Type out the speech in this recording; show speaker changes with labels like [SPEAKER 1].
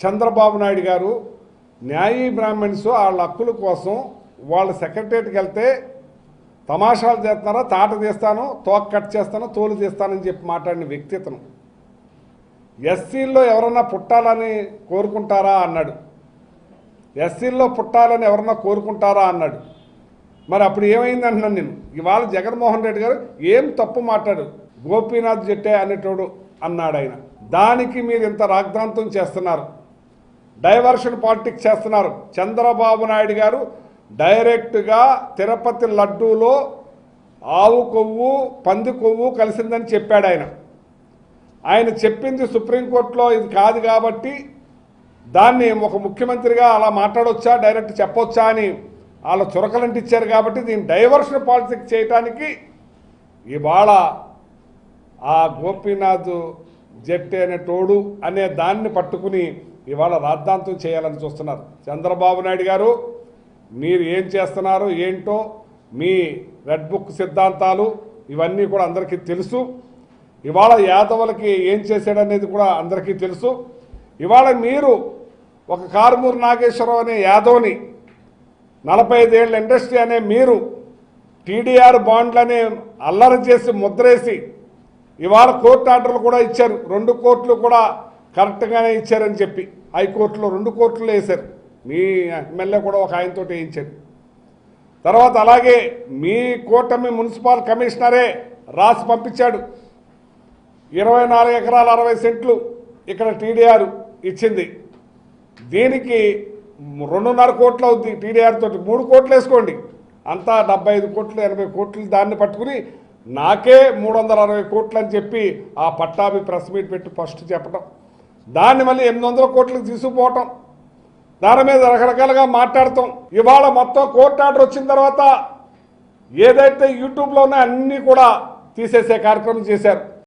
[SPEAKER 1] చంద్రబాబు నాయుడు గారు న్యాయీ బ్రాహ్మణ్స్ వాళ్ళ హక్కుల కోసం వాళ్ళ సెక్రటరీకి వెళ్తే తమాషాలు చేస్తున్నారా తాట తీస్తాను తోక కట్ చేస్తాను తోలు తీస్తానని చెప్పి మాట్లాడిన వ్యక్తిత్వం ఎస్సీల్లో ఎవరన్నా పుట్టాలని కోరుకుంటారా అన్నాడు. ఎస్సీల్లో పుట్టాలని ఎవరన్నా కోరుకుంటారా అన్నాడు. మరి అప్పుడు ఏమైంది అంటున్నాను నేను. ఇవాళ జగన్మోహన్ రెడ్డి గారు ఏం తప్పు మాట్లాడు గోపీనాథ్ జట్టే అనేటోడు అన్నాడు ఆయన. దానికి మీరు ఇంత రాగ్దాంతం చేస్తున్నారు. డైవర్షన్ పాలిటిక్స్ చేస్తున్నారు. చంద్రబాబు నాయుడు గారు డైరెక్ట్గా తిరుపతి లడ్డూలో ఆవు కొవ్వు పంది కొవ్వు కలిసిందని చెప్పాడు ఆయన. ఆయన చెప్పింది సుప్రీంకోర్టులో ఇది కాదు కాబట్టి దాన్ని ఒక ముఖ్యమంత్రిగా అలా మాట్లాడొచ్చా డైరెక్ట్ చెప్పొచ్చా అని వాళ్ళ చురకలంటి ఇచ్చారు కాబట్టి దీన్ని డైవర్షన్ పాలిటిక్స్ చేయటానికి ఇవాళ ఆ గోపీనాథ్ జట్టే అనే తోడు అనే దాన్ని పట్టుకుని ఇవాళ రాద్ధాంతం చేయాలని చూస్తున్నారు. చంద్రబాబు నాయుడు గారు మీరు ఏం చేస్తున్నారు ఏంటో మీ రెడ్ బుక్ సిద్ధాంతాలు ఇవన్నీ కూడా అందరికీ తెలుసు. ఇవాళ యాదవులకి ఏం చేశాడనేది కూడా అందరికీ తెలుసు. ఇవాళ మీరు ఒక కారుమూరు నాగేశ్వరరావు అనే యాదవ్ని నలభై ఐదేళ్ళ ఇండస్ట్రీ అనే మీరు టీడీఆర్ బాండ్లనే అల్లరి చేసి ముద్రేసి ఇవాళ కోర్టు ఆర్డర్లు కూడా ఇచ్చారు. రెండు కోర్టులు కూడా కరెక్ట్గానే ఇచ్చారని చెప్పి. హైకోర్టులో రెండు కోర్టులు వేశారు. మీ ఎమ్మెల్యే కూడా ఒక ఆయనతో వేయించారు. తర్వాత అలాగే మీ కూటమి మున్సిపల్ కమిషనరే రాసి పంపించాడు. ఇరవై నాలుగు ఎకరాల అరవై సెంట్లు ఇక్కడ టీడీఆర్ ఇచ్చింది. దీనికి రెండున్నర కోట్లు అవుద్ది టీడీఆర్ తోటి. మూడు కోట్లు వేసుకోండి. అంతా డెబ్బై ఐదు కోట్లు ఎనభై కోట్లు దాన్ని పట్టుకుని నాకే మూడు వందల అరవై కోట్లు అని చెప్పి ఆ పట్టాభి ప్రెస్ మీట్ పెట్టి ఫస్ట్ చెప్పడం దాన్ని మళ్ళీ ఎనిమిది వందల కోట్లకు తీసుకుపోవటం. దాని మీద రకరకాలుగా మాట్లాడతాం ఇవాళ మొత్తం కోర్టు ఆర్డర్ వచ్చిన తర్వాత ఏదైతే యూట్యూబ్లో ఉన్నాయో అన్నీ కూడా తీసేసే కార్యక్రమం చేశారు.